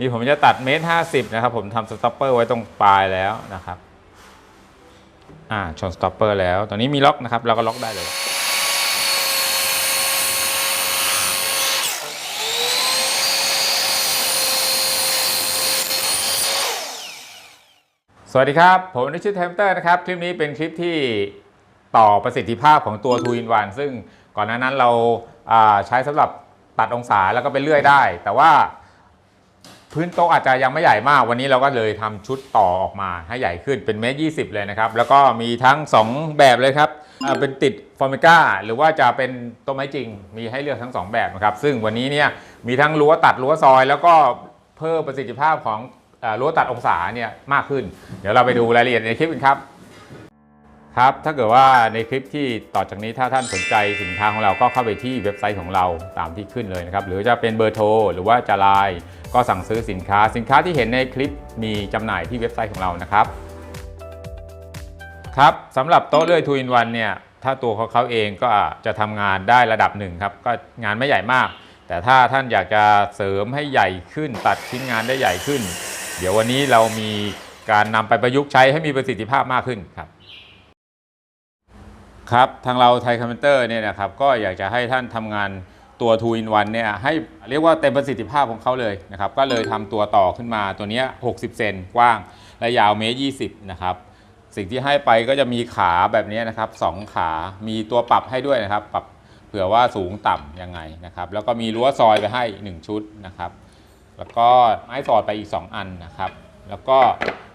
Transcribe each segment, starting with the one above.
นี่ผมจะตัดเมตรห้าสิบนะครับผมทำสต็อปเปอร์ไว้ตรงปลายแล้วนะครับอ่าชนสต็อปเปอร์แล้วตอนนี้มีล็อกนะครับเราก็ล็อกได้เลยสวัสดีครับ ผมนิชิตเทมเตอร์นะครับ คลิปนี้เป็นคลิปที่ต่อประสิทธิภาพของตัว2 in 1ซึ่งก่อนหน้านั้นเราาใช้สำหรับตัดองศาแล้วก็ไปเลื่อยได้ แต่ว่า พื้นโต๊ะอาจจะยังไม่ใหญ่มาก วันนี้เราก็เลยทำชุดต่อออกมาให้ใหญ่ขึ้นเป็นเมตรยีเลยนะครับ แล้วก็มีทั้ง 2 แบบเลยครับเป็นติดฟอร์มิก้าหรือว่าจะเป็นโต๊ะไม้จริง มีให้เลือกทั้ง 2 แบบนะครับ ซึ่งวันนี้เนี่ยมีทั้งรั้วตัดรั้วซอย แล้วก็เพิ่มประสิทธิภาพของรั้วตัดองศาเนี่ยมากขึ้น เดี๋ยวเราไปดูรายละเอียดในคลิปกันครับ ครับถ้าเกิดว่าในคลิปที่ต่อจากนี้ถ้าท่านสนใจสินค้าของเราก็เข้าไปที่เว็บไซต์ของเราตามที่ขึ้นเลยนะครับหรือจะเป็นเบอร์โทรหรือว่าจะไลน์ก็สั่งซื้อสินค้า สินค้าที่เห็นในคลิปมีจำหน่ายที่เว็บไซต์ของเรานะครับครับสำหรับโต๊ะเลื่อยทูอินวันเนี่ยถ้าตัวของเขาเองก็จะทำงานได้ระดับหนึ่งครับก็งานไม่ใหญ่มาก แต่ถ้าท่านอยากจะเสริมให้ใหญ่ขึ้น ตัดชิ้นงานได้ใหญ่ขึ้น เดี๋ยววันนี้เรามีการนำไปประยุกต์ใช้ให้มีประสิทธิภาพมากขึ้นครับ ครับทางเราไทยคอมพิวเตอร์เนี่ยนะครับก็อยากจะให้ท่านทำงานตัว 2 in 1เนี่ยให้เรียกว่าเต็มประสิทธิภาพของเขาเลยนะครับก็เลยทำตัวต่อขึ้นมาตัวนี้60 เซนกว้าง และยาวเมตร20นะครับสิ่งที่ให้ไปก็จะมีขาแบบนี้นะครับสองขามีตัวปรับให้ด้วยนะครับ ปรับเผื่อว่าสูงต่ำยังไงนะครับ แล้วก็มีรั้วซอยไปให้ 1 ชุดนะครับ แล้วก็ไม้สอดไปอีก 2 อันนะครับ แล้วก็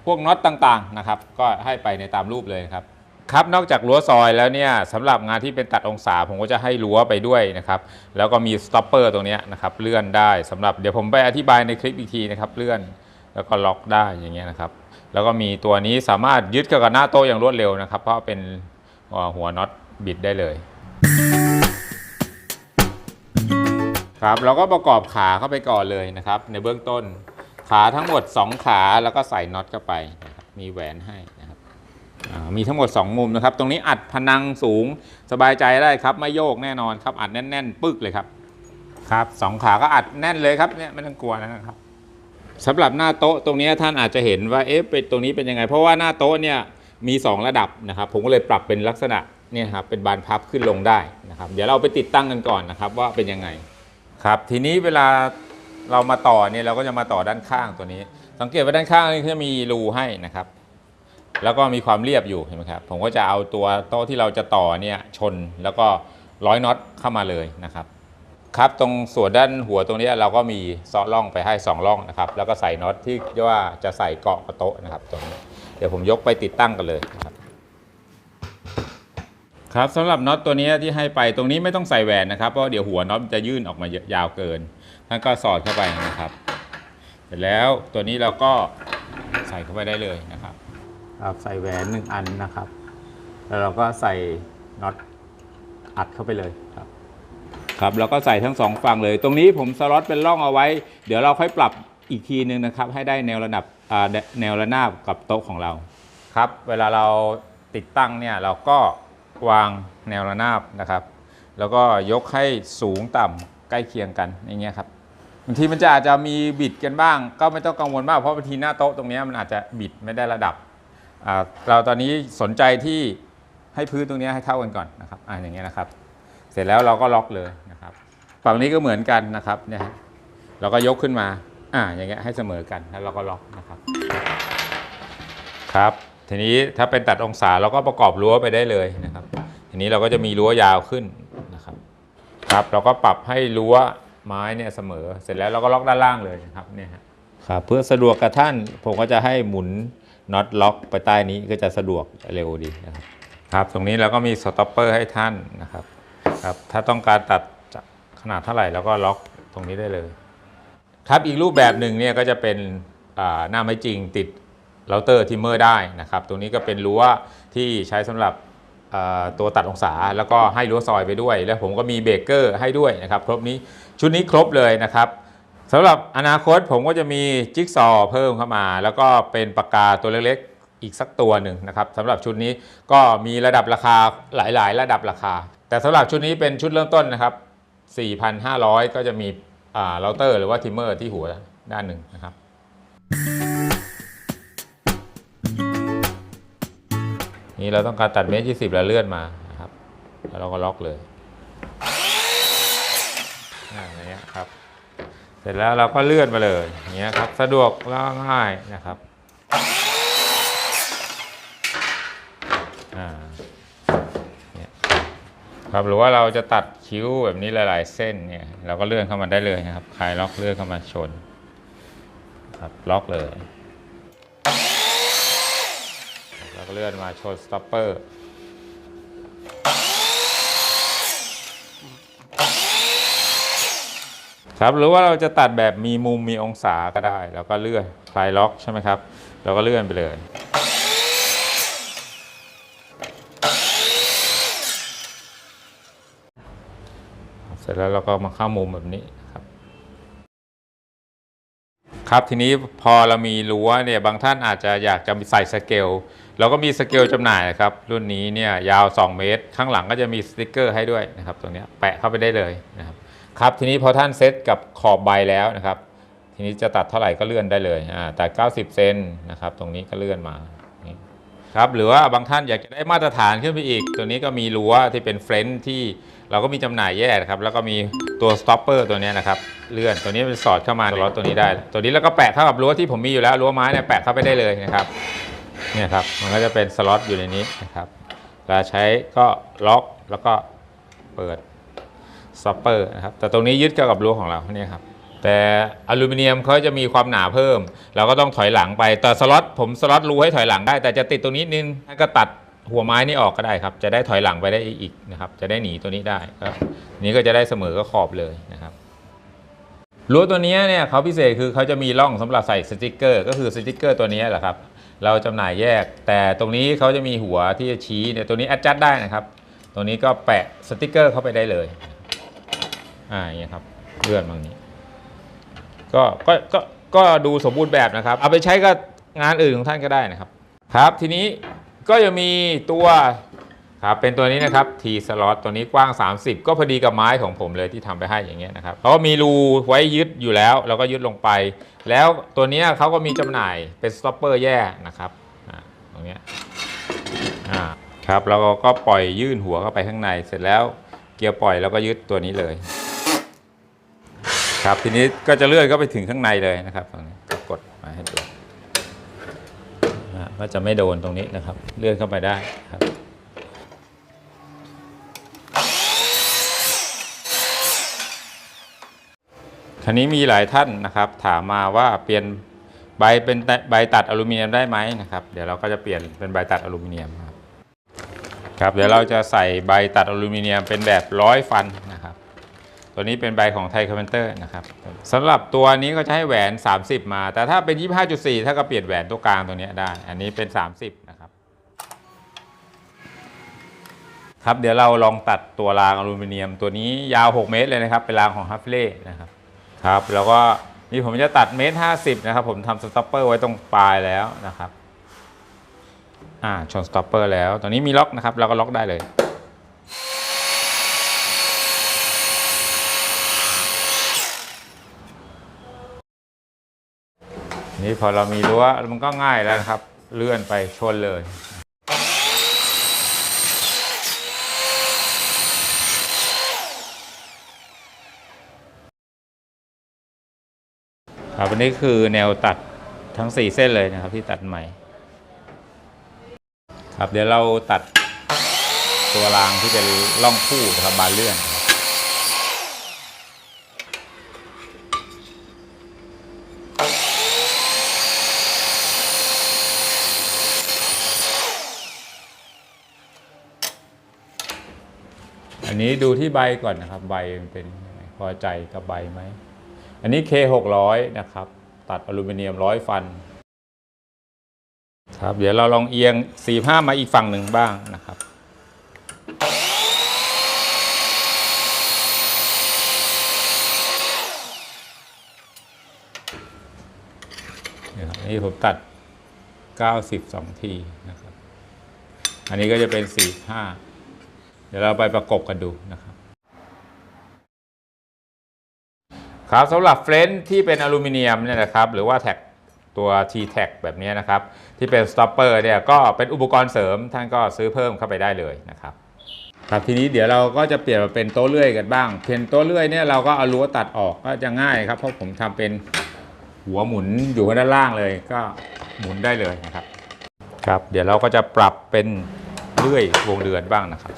พวกน็อตต่างๆนะครับ ก็ให้ไปในตามรูปเลยครับ ครับนอกจากรั้วซอยแล้วเนี่ยสำหรับงานที่เป็นตัดองศาผมก็จะให้รั้วไปด้วยนะครับแล้วก็มีสต็อปเปอร์ตรงนี้นะครับเลื่อนได้สำหรับเดี๋ยวผมไปอธิบายในคลิปอีกทีนะครับเลื่อนแล้วก็ล็อกได้อย่างเงี้ยนะครับแล้วก็มีตัวนี้สามารถยึดกับหน้าโต๊ะอย่างรวดเร็วนะครับ เพราะเป็นหัวน็อตบิดได้เลยครับเราก็ประกอบขาเข้าไปก่อนเลยนะครับ ในเบื้องต้นขาทั้งหมด 2 ขาแล้วก็ใส่น็อตเข้าไปนะครับมีแหวนให้ มีทั้งหมด 2 มุมนะครับ ตรงนี้อัดพนังสูงสบายใจได้ครับ ไม่โยกแน่นอนครับ อัดแน่น ๆ ปึกเลยครับ ครับสองขาก็อัดแน่นเลยครับเนี่ยไม่ต้องกลัวนะครับสำหรับหน้าโต๊ะตรงนี้ท่านอาจจะเห็นว่าเอ๊ะเป็นตรงนี้เป็นยังไง เพราะว่าหน้าโต๊ะเนี่ยมี 2 ระดับนะครับ ผมก็เลยปรับเป็นลักษณะเนี่ยครับเป็นบานพับขึ้นลงได้นะครับ เดี๋ยวเราไปติดตั้งกันก่อนนะครับ ว่าเป็นยังไงครับ ทีนี้เวลาเรามาต่อเนี่ยเราก็จะมาต่อด้านข้างตัวนี้ สังเกตว่าด้านข้างนี่จะมีรูให้นะครับ แล้วก็มีความเรียบอยู่เห็นไหมครับผมก็จะเอาตัวโต๊ะที่เราจะต่อเนี่ยชนแล้วก็ร้อยน็อตเข้ามาเลยนะครับครับตรงส่วนด้านหัวตรงนี้เราก็มีซอล่องไปให้2ร่องนะครับแล้วก็ใส่น็อตที่ว่าจะใส่เกาะกับโต๊ะนะครับตรงนี้เดี๋ยวผมยกไปติดตั้งกันเลยครับครับสำหรับน็อตตัวนี้ที่ให้ไปตรงนี้ไม่ต้องใส่แหวนนะครับเพราะเดี๋ยวหัวน็อตจะยื่นออกมายอะยาวเกินท่านก็สอดเข้าไปนะครับ เสร็จแล้วตัวนี้เราก็ใส่เข้าไปได้เลยนะครับ ครับใส่แหวนหนึ่งอันนะครับ แล้วเราก็ใส่น็อตอัดเข้าไปเลยครับครับแล้วก็ใส่ทั้งสองฝั่งเลย ตรงนี้ผมสล็อตเป็นร่องเอาไว้ เดี๋ยวเราค่อยปรับอีกทีนึงนะครับ ให้ได้แนวระดับอ่าแนวระนาบกับโต๊ะของเราครับ เวลาเราติดตั้งเนี่ยเราก็วางแนวระนาบนะครับ แล้วก็ยกให้สูงต่ำใกล้เคียงกันอย่างเงี้ยครับบางทีมันจะอาจจะมีบิดกันบ้าง ก็ไม่ต้องกังวลมากเพราะบางทีหน้าโต๊ะตรงเนี้ยมันอาจจะบิดไม่ได้ระดับอ่า เราตอนนี้สนใจที่ให้พื้นตรงนี้ให้เท่ากันก่อนนะครับอ่าอย่างเงี้ยนะครับ เสร็จแล้วเราก็ล็อกเลยนะครับฝั่งนี้ก็เหมือนกันนะครับเนี่ยเราก็ยกขึ้นมาอ่าอย่างเงี้ยให้เสมอกันแล้วเราก็ล็อกนะครับ ครับ ทีนี้ถ้าเป็นตัดองศาเราก็ประกอบรั้วไปได้เลยนะครับ ทีนี้เราก็จะมีรั้วยาวขึ้นนะครับ ครับ เราก็ปรับให้รั้วไม้เนี่ยเสมอ เสร็จแล้วเราก็ล็อกด้านล่างเลยนะครับเนี่ยครับเพื่อสะดวกกับท่านผมก็จะให้หมุน น็อตล็อกไปใต้นี้ก็จะสะดวกเร็วดีนะครับครับตรงนี้เราก็มีสต็อปเปอร์ให้ท่านนะครับครับถ้าต้องการตัดขนาดเท่าไหร่เราก็ล็อกตรงนี้ได้เลย ครับอีกรูปแบบหนึ่งเนี่ยก็จะเป็นหน้าไม้จริงติดเราเตอร์ทิมเมอร์ได้นะครับ ตรงนี้ก็เป็นรั้วที่ใช้สำหรับตัวตัดองศาแล้วก็ให้รั้วซอยไปด้วย แล้วผมก็มีเบรกเกอร์ให้ด้วยนะครับ ครบนี้ชุดนี้ครบเลยนะครับ สำหรับอนาคตผมก็จะมีจิ๊กซอว์เพิ่มเข้ามา แล้วก็เป็นปากกาตัวเล็กๆ อีกสักตัวหนึ่งนะครับสำหรับชุดนี้ก็มีระดับราคาหลายๆ ระดับราคา แต่สำหรับชุดนี้เป็นชุดเริ่มต้นนะครับ 4,500 ก็จะมีอ่าเราเตอร์หรือว่าทิมเมอร์ที่หัวด้านหนึ่งนะครับนี่เราต้องการตัดเมตรยี่สิบแล้วเลื่อนมานะครับ แล้วเราก็ล็อกเลย อ่าอย่างเงี้ยครับ สร็จแล้วเราก็เลื่อนมาเลยอย่างเงี้ยครับ สะดวกแล้วง่ายนะครับอ่าครับหรือว่าเราจะตัดคิ้วแบบนี้หลาย ๆ เส้นเนี่ยเราก็เลื่อนเข้ามาได้เลยนะครับคลายล็อกเลื่อนเข้ามาชนครับล็อกเลยแล้วก็เลื่อนมาชนสต็อปเปอร์ ครับหรือว่าเราจะตัดแบบมีมุมมีองศาก็ได้ แล้วก็เลื่อนคลายล็อกใช่ไหมครับเราก็เลื่อนไปเลยเสร็จแล้วเราก็มาเข้ามุมแบบนี้ครับ ครับทีนี้พอเรามีรั้วเนี่ยบางท่านอาจจะอยากจะใส่สเกลเราก็มีสเกลจำหน่ายนะครับ รุ่นนี้เนี่ยยาว 2 เมตร ข้างหลังก็จะมีสติกเกอร์ให้ด้วยนะครับ ตรงนี้แปะเข้าไปได้เลยนะครับ ครับทีนี้พอท่านเซตกับขอบใบแล้วนะครับ ทีนี้จะตัดเท่าไหร่ก็เลื่อนได้เลยอ่าตัด90 เซนนะครับ ตรงนี้ก็เลื่อนมาครับหรือว่าบางท่านอยากจะได้มาตรฐานขึ้นไปอีก ตัวนี้ก็มีรั้วที่เป็นเฟรนที่เราก็มีจำหน่ายแยกครับ แล้วก็มีตัวสต็อปเปอร์ตัวนี้นะครับ เลื่อนตัวนี้เป็นสอดเข้ามาในรถตัวนี้ได้ ตัวนี้แล้วก็แปะเข้ากับรั้วที่ผมมีอยู่แล้วรั้วไม้เนี่ยแปะเข้าไปได้เลยนะครับเนี่ยครับมันก็จะเป็นสล็อตอยู่ในนี้นะครับเวลาใช้ก็ล็อกแล้วก็เปิด ซัปเปอร์นะครับแต่ตรงนี้ยึดเข้ากับรั้วของเราเนี่ยครับแต่อลูมิเนียมเขาจะมีความหนาเพิ่ม เราก็ต้องถอยหลังไปแต่สล็อตผมสล็อตรูให้ถอยหลังได้ แต่จะติดตรงนี้นิดนึงก็ตัดหัวไม้นี่ออกก็ได้ครับ จะได้ถอยหลังไปได้อีกนะครับ จะได้หนีตัวนี้ได้ก็นี้ก็จะได้เสมอก็ขอบเลยนะครับรั้วตัวนี้เนี่ยเขาพิเศษคือเขาจะมีร่องสำหรับใส่สติกเกอร์ ก็คือสติกเกอร์ตัวนี้แหละครับ เราจำหน่ายแยก แต่ตรงนี้เขาจะมีหัวที่จะชี้เนี่ยตัวนี้แอดจัดได้นะครับ ตรงนี้ก็แปะสติกเกอร์เข้าไปได้เลย อ่าอย่างเงี้ยครับเลื่อนบางนี้ ก็ก็ก็ก็ดูสมบูรณ์แบบนะครับ เอาไปใช้กับงานอื่นของท่านก็ได้นะครับ ครับทีนี้ก็จะมีตัวครับเป็นตัวนี้นะครับ T slot ตัวนี้กว้าง 30 ก็พอดีกับไม้ของผมเลยที่ทำไปให้อย่างเงี้ยนะครับเขาก็มีรูไว้ยึดอยู่แล้วเราก็ยึดลงไป แล้วตัวนี้เขาก็มีจำหน่ายเป็นสต็อปเปอร์แยกนะครับอ่าตรงเนี้ยอ่าครับแล้วก็ปล่อยยื่นหัวเข้าไปข้างในเสร็จแล้วเกียร์ปล่อยแล้วก็ยึดตัวนี้เลย ครับทีนี้ก็จะเลื่อนก็ไปถึงข้างในเลยนะครับตรงนี้ก็กดมาให้ดูนะฮะก็จะไม่โดนตรงนี้นะครับ เลื่อนเข้าไปได้ครับครานี้มีหลายท่านนะครับ ถามมาว่าเปลี่ยนใบเป็นใบตัดอลูมิเนียมได้ไหมนะครับ เดี๋ยวเราก็จะเปลี่ยนเป็นใบตัดอลูมิเนียมครับครับเดี๋ยวเราจะใส่ใบตัดอลูมิเนียมเป็นแบบร้อยฟัน ตัวนี้เป็นใบของไทยคาร์เพนเตอร์นะครับสำหรับตัวนี้ก็จะให้แหวน 30 มา แต่ถ้าเป็น 25.4 ถ้าก็เปลี่ยนแหวนตัวกลางตัวนี้ได้ อันนี้เป็น 30 นะครับ ครับเดี๋ยวเราลองตัดตัวรางอลูมิเนียม ตัวนี้ยาว 6 เมตรเลยนะครับ เป็นรางของฮัฟเล่นะครับ ครับ แล้วก็นี่ผมจะตัดเมตร 50 นะครับ ผมทำสต็อปเปอร์ไว้ตรงปลายแล้วนะครับ อ่าชนสต็อปเปอร์แล้ว ตัวนี้มีล็อกนะครับ เราก็ล็อกได้เลย นี่พอเรามีรั้วมันก็ง่ายแล้วนะครับ เลื่อนไปชนเลยครับอันนี้คือแนวตัดทั้ง 4 เส้นเลยนะครับที่ตัดใหม่ ครับเดี๋ยวเราตัดตัวรางที่เป็นล่องคู่นะครับบานเลื่อน อันนี้ดูที่ใบก่อนนะครับ ใบมันเป็นพอใจกับใบไหม อันนี้ K 600 นะครับ ตัดอลูมิเนียมร้อยฟัน ครับ เดี๋ยวเราลองเอียง 45 มาอีกฝั่งหนึ่งบ้างนะครับนี่ครับนี่ผมตัด 92 ทีนะครับ อันนี้ก็จะเป็น 45 เดี๋ยวเราไปประกบกันดูนะครับครับสำหรับเฟรนท์ที่เป็นอลูมิเนียมเนี่ยนะครับหรือว่าแท็กตัว T t a g แบบนี้นะครับ ที่เป็นสต็อปเปอร์เนี่ยก็เป็นอุปกรณ์เสริมท่านก็ซื้อเพิ่มเข้าไปได้เลยนะครับครับทีนี้เดี๋ยวเราก็จะเปลี่ยนมาเป็นโต๊ะเลื่อยกันบ้างเพียนโต๊ะเลื่อยเนี่ยเราก็เอารั้วตัดออกก็จะง่ายครับ เพราะผมทำเป็นหัวหมุนอยู่ด้านล่างเลย ก็หมุนได้เลยนะครับ ครับ เดี๋ยวเราก็จะปรับเป็นเลื่อยวงเดือนบ้างนะครับ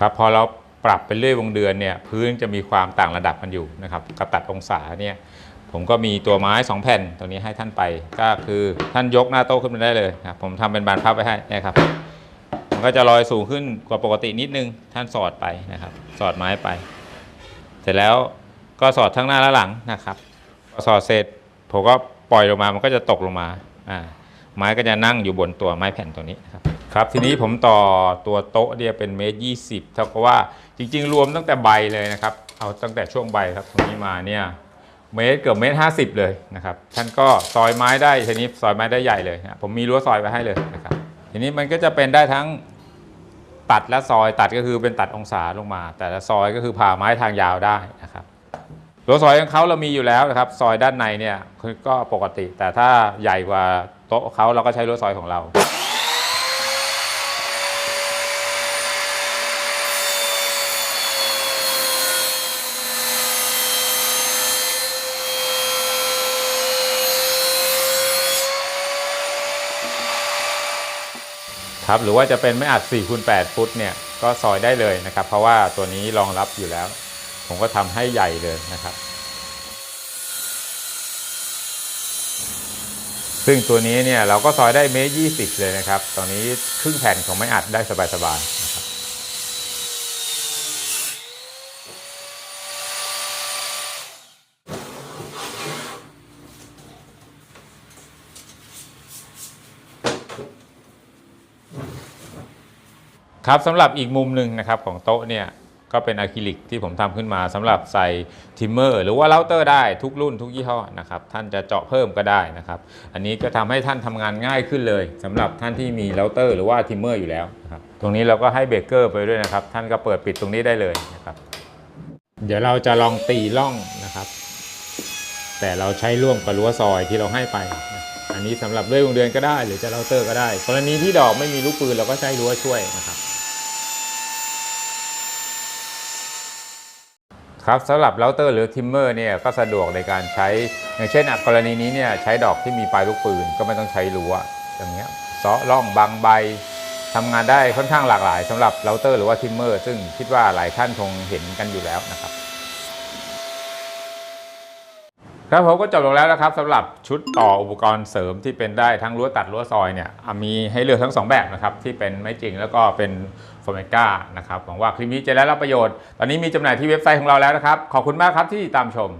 ครับพอเราปรับเป็นเลื่อยวงเดือนเนี่ยพื้นจะมีความต่างระดับกันอยู่นะครับกระตัดองศาเนี่ยผมก็มีตัวไม้ 2 แผ่นตรงนี้ให้ท่านไป ก็คือท่านยกหน้าโต๊ะขึ้นมาได้เลยครับผมทำเป็นบานพับไว้ให้เนะครับมันก็จะลอยสูงขึ้นกว่าปกตินิดนึงท่านสอดไปนะครับ สอดไม้ไป เสร็จแล้วก็สอดทั้งหน้าและหลังนะครับพอสอดเสร็จผมก็ปล่อยลงมามันก็จะตกลงมาอ่าไม้ก็จะนั่งอยู่บนตัวไม้แผ่นตัวนี้ครับ ครับทีนี้ผมต่อตัวโต๊ะเนี่ยเป็นเมตรยี่สิบเท่ากับว่าจริง ๆ รวมตั้งแต่ใบเลยนะครับ เอาตั้งแต่ช่วงใบครับตรงนี้มาเนี่ยเมตรเกือบเมตรห้าสิบเลยนะครับท่านก็ซอยไม้ได้ทีนี้ซอยไม้ได้ใหญ่เลยนะผมมีรั้วซอยไปให้เลยนะครับทีนี้มันก็จะเป็นได้ทั้งตัดและซอยตัดก็คือเป็นตัดองศาลงมา แต่ละซอยก็คือผ่าไม้ทางยาวได้นะครับรั้วซอยของเขาเรามีอยู่แล้วนะครับ ซอยด้านในเนี่ยก็ปกติ แต่ถ้าใหญ่กว่าโต๊ะเขาเราก็ใช้รั้วซอยของเรา ครับหรือว่าจะเป็นไม่อัด4คูณ8ฟุตเนี่ยก็ซอยได้เลยนะครับ เพราะว่าตัวนี้รองรับอยู่แล้ว ผมก็ทำให้ใหญ่เลยนะครับ ซึ่งตัวนี้เนี่ยเราก็ซอยได้เมตรยี่สิบเลยนะครับ ตอนนี้ครึ่งแผ่นของไม่อัดได้สบายๆ ครับสำหรับอีกมุมหนึ่งนะครับของโต๊ะเนี่ยก็เป็นอะคริลิกที่ผมทำขึ้นมาสำหรับใส่ทิมเมอร์หรือว่าเราเตอร์ได้ทุกรุ่นทุกยี่ห้อนะครับท่านจะเจาะเพิ่มก็ได้นะครับ อันนี้ก็ทำให้ท่านทำงานง่ายขึ้นเลยสำหรับท่านที่มีเราเตอร์หรือว่าทิมเมอร์อยู่แล้วนะครับตรงนี้เราก็ให้เบรกเกอร์ไปด้วยนะครับ ท่านก็เปิดปิดตรงนี้ได้เลยนะครับ เดี๋ยวเราจะลองตีร่องนะครับ แต่เราใช้ร่วมกับรั้วซอยที่เราให้ไป อันนี้สำหรับเลื่อยวงเดือนก็ได้ หรือจะเราเตอร์ก็ได้ กรณีที่ดอกไม่มีลูกปืนเราก็ใช้รั้วช่วยนะครับ ครับสำหรับเราเตอร์หรือทิมเมอร์เนี่ยก็สะดวกในการใช้ อย่างเช่นกรณีนี้เนี่ยใช้ดอกที่มีปลายลูกปืนก็ไม่ต้องใช้รั้วอย่างเงี้ยเซาะร่องบางใบทำงานได้ค่อนข้างหลากหลายสำหรับเราเตอร์หรือว่าทิมเมอร์ซึ่งคิดว่าหลายท่านคงเห็นกันอยู่แล้วนะครับครับผมก็จบลงแล้วนะครับสำหรับชุดต่ออุปกรณ์เสริมที่เป็นได้ทั้งรั้วตัดรั้วซอยเนี่ยมีให้เลือกทั้งสองแบบนะครับที่เป็นไม้จริงแล้วก็เป็น ฟอร์เมก้านะครับหวังว่าคลิปนี้จะได้รับประโยชน์ ตอนนี้มีจำหน่ายที่เว็บไซต์ของเราแล้วนะครับ ขอบคุณมากครับที่ติดตามชม